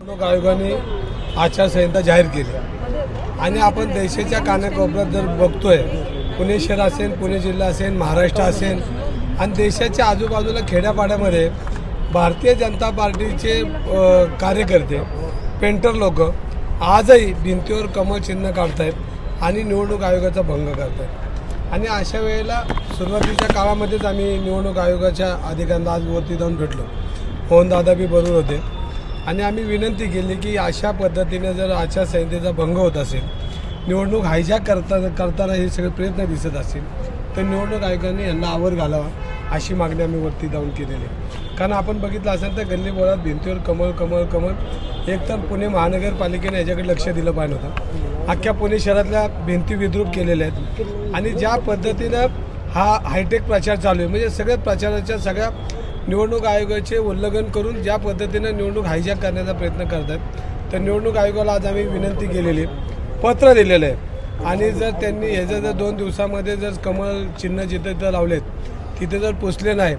निवडणूक आयोगाने आचारसंहिता जाहीर केली. आणि आपण देशाच्या कानाकोपऱ्यात जर बघतोय पुणे शहर असेल पुणे जिल्हा असेल महाराष्ट्र असेल आणि देशाच्या आजूबाजूला खेड्यापाड्यामध्ये भारतीय जनता पार्टीचे कार्यकर्ते पेंटर लोक आजही भिंतीवर कमळ चिन्ह काढतायत आणि निवडणूक आयोगाचा भंग करतायत. आणि अशा वेळेला सुरुवातीच्या काळामध्येच आम्ही निवडणूक आयोगाच्या अधिकाऱ्यांना आज वरती जाऊन भेटलो. मोहनदादा बी बरोबर होते. आणि आम्ही विनंती केली की अशा पद्धतीने जर आचारसंहितेचा भंग होत असेल निवडणूक हायजॅक करता करताना हे सगळे प्रयत्न दिसत असतील तर निवडणूक आयोगाने यांना आवर घालावा अशी मागणी आम्ही वरती जाऊन केलेली आहे. कारण आपण बघितलं असेल तर गल्ली बोळात भिंतीवर कमळ कमळ कमळ. एक तर पुणे महानगरपालिकेने याच्याकडे लक्ष दिलं पाहिजे होतं. अख्ख्या पुणे शहरातल्या भिंती विद्रूप केलेल्या आहेत. आणि ज्या पद्धतीनं हा हायटेक प्रचार चालू आहे म्हणजे सगळ्या प्रचाराच्या सगळ्या निवडणूक आयोगाचे उल्लंघन करून ज्या पद्धतीनं निवडणूक हायजॅक करण्याचा प्रयत्न करतात तर निवडणूक आयोगाला आज आम्ही विनंती केलेली आहे. पत्र दिलेलं आहे. आणि जर त्यांनी ह्याचं जर दोन दिवसामध्ये जर कमळ चिन्ह जिथे जर लावलेत तिथे जर पोचले नाही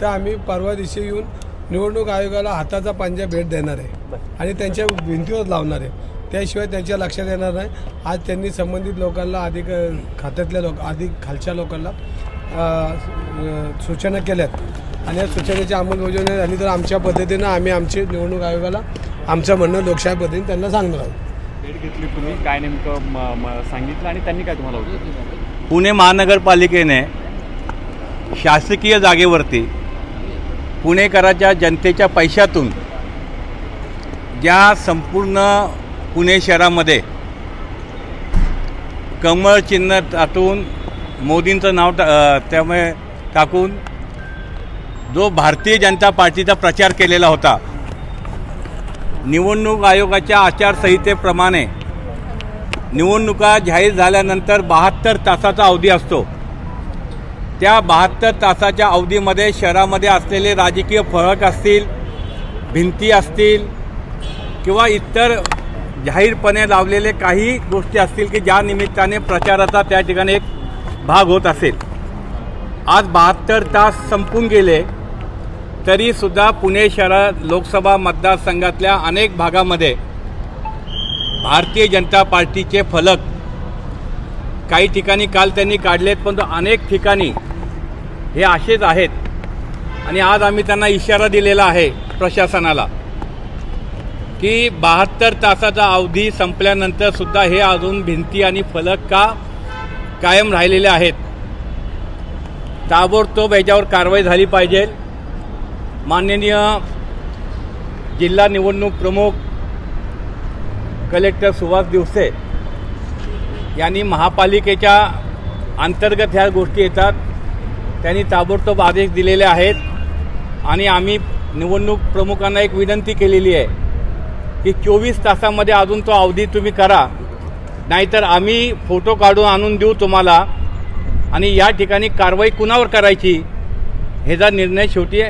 तर आम्ही परवा दिवशी येऊन निवडणूक आयोगाला हाताचा पांजा भेट देणार आहे. आणि त्यांच्या भिंतीवर लावणार आहे. त्याशिवाय त्यांच्या लक्षात येणार नाही. आज त्यांनी संबंधित लोकांना अधिक खात्यातल्या लोक अधिक खालच्या लोकांना सूचना केल्यात. आणि या सूचनेची अंमलबजावणी झाली तर आमच्या पद्धतीनं आम्ही आमची निवडणूक आयोगाला आमचं म्हणणं लोकशाही पद्धतीने त्यांना सांगणार आहोत. भेट घेतली तुम्ही. काय नेमकं सांगितलं आणि त्यांनी काय तुम्हाला उत्तर? पुणे महानगरपालिकेने शासकीय जागेवरती पुणेकराच्या जनतेच्या पैशातून ज्या संपूर्ण पुणे शहरामध्ये कमळ चिन्ह टाटून मोदींचं नाव टा त्यामुळे टाकून जो भारतीय जनता पार्टीचा प्रचार केलेला होता निवडणूक आयोगाच्या आचारसंहितेप्रमाणे निवडणुका जाहीर झाल्यानंतर बहात्तर तासाचा अवधी असतो. त्या बहात्तर तासाच्या अवधीमध्ये शहरामध्ये असलेले राजकीय फरक असतील भिंती असतील किंवा इतर जाहीरपणे लावलेले काही गोष्टी असतील की ज्या निमित्ताने प्रचाराचा त्या ठिकाणी एक भाग होत असेल. आज बहात्तर तास संपून गेले तरीसुद्धा पुणे शहरात लोकसभा मतदारसंघातल्या अनेक भागामध्ये भारतीय जनता पार्टीचे फलक काही ठिकाणी काल त्यांनी काढलेत पण अनेक ठिकाणी हे असेच आहेत. आणि आज आम्ही त्यांना इशारा दिलेला आहे प्रशासनाला. की बहात्तर तासाचा अवधी संपल्यानंतर सुद्धा हे अजून भिंती आणि फलक का कायम राहिलेले आहेत? ताबडतोब याच्यावर कारवाई झाली पाहिजे. माननीय जिल्हा निवडणूक प्रमुख कलेक्टर सुभाष दिवसे यांनी महापालिकेच्या अंतर्गत ह्या गोष्टी येतात. त्यांनी ताबडतोब आदेश दिलेले आहेत. आणि आम्ही निवडणूक प्रमुखांना एक विनंती केलेली आहे. की चोवीस तासामध्ये अजून तो अवधी तुम्ही करा. नाहीतर आम्ही फोटो काढून आणून देऊ तुम्हाला. आणि या ठिकाणी कारवाई कुणावर करायची ह्याचा निर्णय शेवटी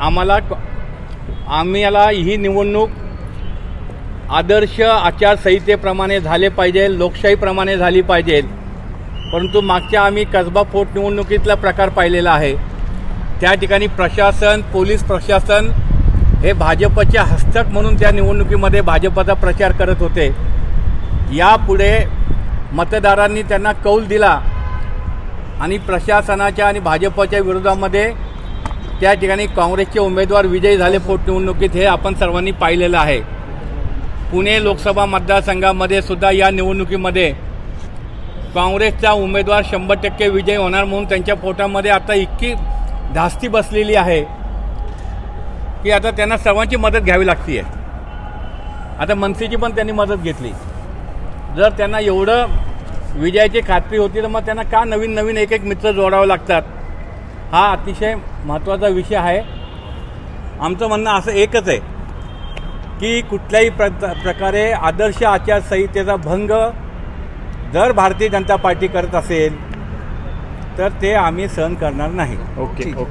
आम्हाला आम्हाला ही निवडणूक आदर्श आचारसंहितेप्रमाणे झाले पाहिजे लोकशाहीप्रमाणे झाली पाहिजे. परंतु मागच्या आम्ही कसबा पोटनिवडणुकीतला प्रकार पाहिलेला आहे. त्या ठिकाणी प्रशासन पोलीस प्रशासन हे भाजपचे हस्तक म्हणून त्या निवडणुकीमध्ये भाजपचा प्रचार करत होते. यापुढे मतदारांनी त्यांना कौल दिला आणि प्रशासनाच्या आणि भाजपच्या विरोधामध्ये त्या ठिकाणी काँग्रेसचे उमेदवार विजयी झाले पोटनिवडणुकीत हे आपण सर्वांनी पाहिलेलं आहे. पुणे लोकसभा मतदारसंघामध्ये सुद्धा या निवडणुकीमध्ये काँग्रेसचा उमेदवार शंभर टक्के विजय होणार म्हणून त्यांच्या पोटामध्ये आता इतकी धास्ती बसलेली आहे. की आता त्यांना सर्वांची मदत घ्यावी लागती आहे आता मनसेची पण त्यांनी मदत घेतली. जर त्यांना एवढं विजयाची खात्री होती तर मग त्यांना का नवीन नवीन एक एक मित्र जोडावे लागतात? हा अतिशय महत्त्वाचा विषय आहे. आमचं म्हणणं असं एकच आहे की कुठल्याही प्र प्रकारे आदर्श आचारसंहितेचा भंग जर भारतीय जनता पार्टी करत असेल तर ते आम्ही सहन करणार नाही. Okay okay.